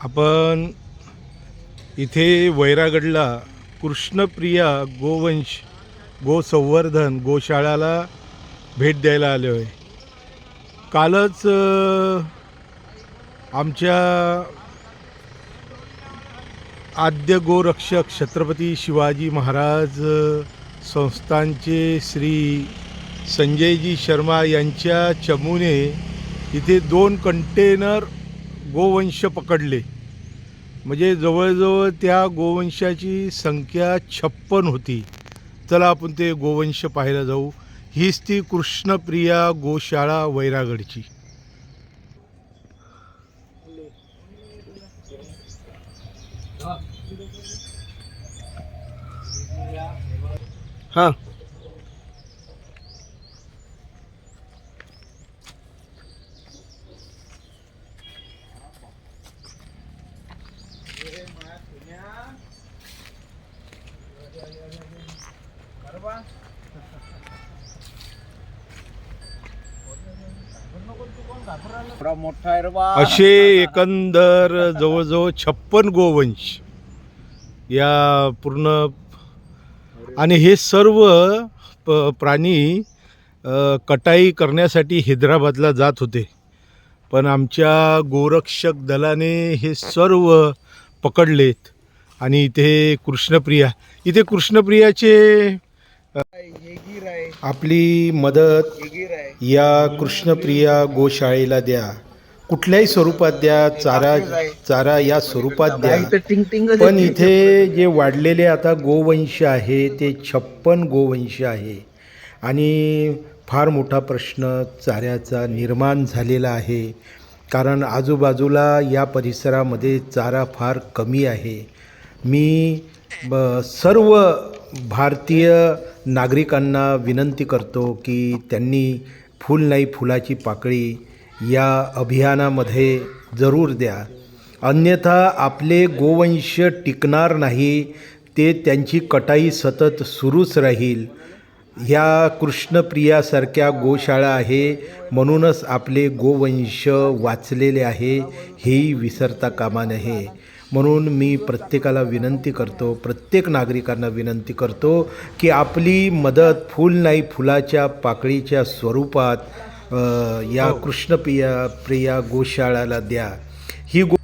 आपण इथे वैरागडला कृष्णप्रिया गोवंश गोसंवर्धन गोशाळाला भेट द्यायला आलो आहे कालच आमच्या आद्य गोरक्षक छत्रपती शिवाजी महाराज संस्थांचे संस्थानचे श्री संजयजी शर्मा यांच्या चमूने इथे दोन कंटेनर गोवंश पकडले. म्हणजे जवळजवळ त्या गोवंशाची संख्या छप्पन होती. चला आपण ते गोवंश पाहायला जाऊ. हीच ती कृष्णप्रिया गोशाळा वैरागडची. हां थोडा मोठा आहे रे बा असे एकंदर जवळजवळ छप्पन गोवंश या पूर्ण आणि हे सर्व प प्राणी कटाई करण्यासाठी हैदराबादला जात होते. पण आमच्या गोरक्षक दलाने हे सर्व पकडलेत. आणि इथे कृष्णप्रिया इथे कृष्णप्रियाचे आपली मदत या कृष्णप्रिया गोशाळेला द्या. कुठल्याही स्वरूपात द्या चारा चारा या स्वरूपात द्या. पण इथे जे वाढलेले आता गोवंश आहे ते छप्पन गोवंश आहे. आणि फार मोठा प्रश्न चाऱ्याचा निर्माण झालेला आहे. कारण आजूबाजूला या परिसरामध्ये चारा फार कमी आहे. मी ब सर्व भारतीय नागरिकांना विनंती करतो की त्यांनी फूल नाही फुलाची पाकळी या अभियानामध्ये जरूर द्या. अन्यथा आपले गोवंश टिकणार नाही ते त्यांची कटाई सतत सुरूच राहील. ह्या कृष्णप्रियासारख्या गोशाळा आहे म्हणूनच आपले गोवंश वाचलेले आहे हेही विसरता कामा नये. म्हणून मी प्रत्येकाला विनंती करतो प्रत्येक नागरिकांना विनंती करतो की आपली मदत फूल नाही फुलाच्या पाकळीच्या स्वरूपात या कृष्णप्रिया प्रिया गोशाळाला द्या. ही गो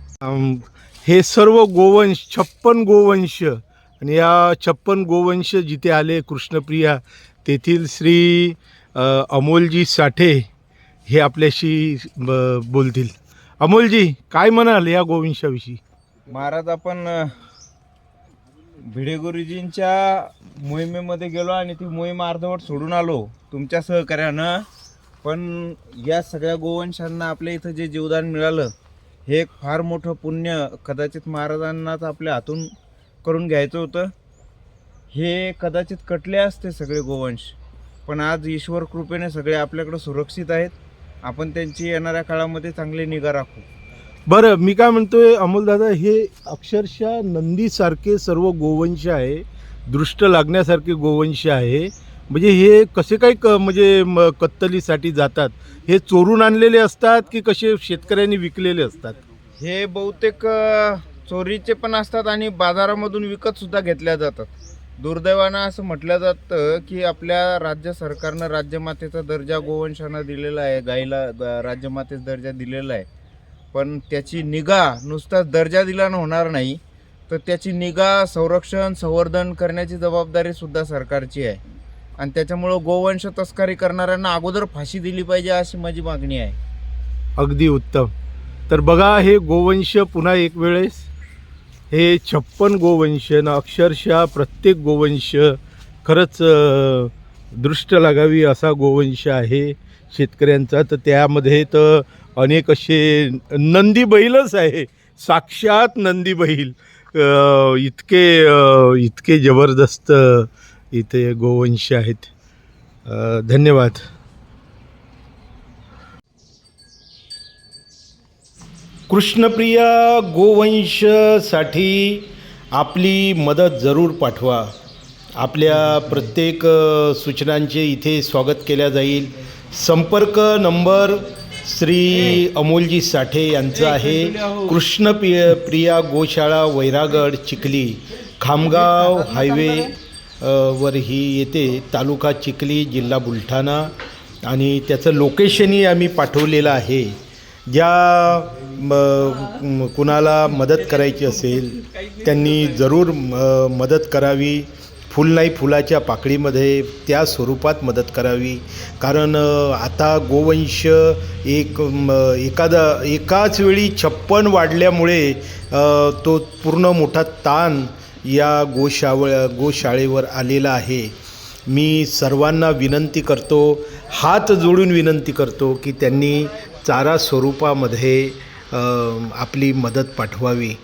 हे सर्व गोवंश छप्पन गोवंश आणि या छप्पन गोवंश जिथे आले कृष्णप्रिया तेथील श्री अमोलजी साठे हे आपल्याशी बोलतील. अमोलजी काय म्हणाल या गोवंशाविषयी? महाराज आपण भिडे गुरुजींच्या मोहिमेमध्ये गेलो आणि ती मोहीम अर्धवट सोडून आलो तुमच्या सहकार्यानं. पण या सगळ्या गोवंशांना आपल्या इथं जे जीवदान मिळालं हे एक फार मोठं पुण्य कदाचित महाराजांनाच आपल्या हातून करून घ्यायचं होतं. हे कदाचित कटले असते सगळे गोवंश पण आज ईश्वर कृपेने सगळे आपल्याकडं सुरक्षित आहेत. आपण त्यांची येणाऱ्या काळामध्ये चांगली निगा राखू. बरं मी काय म्हणतोय अमोलदादा हे अक्षरशः नंदीसारखे सर्व गोवंश आहे दृष्ट लागण्यासारखे गोवंश आहे. म्हणजे हे कसे काय क म्हणजे म- कत्तलीसाठी जातात? हे चोरून आणलेले असतात की कसे शेतकऱ्यांनी विकलेले असतात? हे बहुतेक अ, चोरीचे पण असतात आणि बाजारामधून विकत सुद्धा घेतल्या जातात. दुर्दैवानं असं म्हटलं जातं की आपल्या राज्य सरकारनं राज्यमातेचा दर्जा गोवंशांना दिलेला आहे गाईला ग- राज्यमातेचा दर्जा दिलेला आहे. पण त्याची निगा नुसताच दर्जा दिलानं होणार नाही तर त्याची निगा संरक्षण संवर्धन करण्याची जबाबदारी सुद्धा सरकारची आहे. आणि त्याच्यामुळं गोवंश तस्करी करणाऱ्यांना अगोदर फाशी दिली पाहिजे अशी माझी मागणी आहे. अगदी उत्तम. तर बघा हे गोवंश पुन्हा एक वेळेस हे छप्पन गोवंश न अक्षरशः प्रत्येक गोवंश खरंच दृष्ट लागावी असा गोवंश आहे. शेतकऱ्यांचा तर त्यामध्ये तर अनेक असे नंदी बैलच आहे. साक्षात नंदी बैल. इतके इतके जबरदस्त इथे गोवंश आहेत. धन्यवाद. कृष्णप्रिया गोवंशसाठी आपली मदत जरूर पाठवा. आपल्या प्रत्येक सूचनांचे इथे स्वागत केल्या जाईल. संपर्क नंबर श्री अमोलजी साठे यांचं आहे कृष्ण प्रिय प्रिया गोशाळा वैरागड चिखली. खामगाव हायवे वर ही येते तालुका चिखली जिल्हा बुलढाणा. आणि त्याचं लोकेशनही आम्ही पाठवलेलं आहे. ज्या कुणाला मदत करायची असेल त्यांनी जरूर म, मदत करावी. फुल नाही फुलाच्या पाकळीमध्ये त्या स्वरूपात मदत करावी. कारण आता गोवंश एक एखादा एकाच वेळी छप्पन वाढल्यामुळे तो पूर्ण मोठा ताण या गोशाव गोशाळेवर आलेला आहे. मी सर्वांना विनंती करतो हात जोडून विनंती करतो की त्यांनी चारा स्वरूपामध्ये आपली मदत पाठवावी.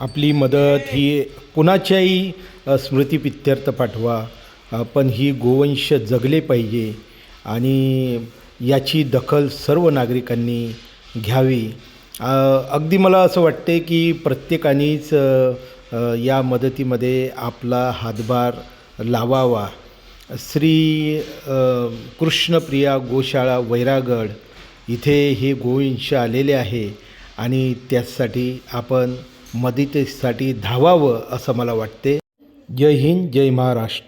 आपली मदत ही कुणाच्याही अ, स्मृतिपित्यर्थ पाठवा पण ही गोवंश जगले पाहिजे आणि याची दखल सर्व नागरिकांनी घ्यावी. अगदी मला असं वाटते की प्रत्येकानेच या मदतीमध्ये आपला हातभार लावावा. श्री कृष्णप्रिया गोशाळा वैरागड इथे हे गोवंश आलेले आहे आणि त्यासाठी आपण मदतीसाठी धावावं असं मला वाटते. जय हिंद जय महाराष्ट्र.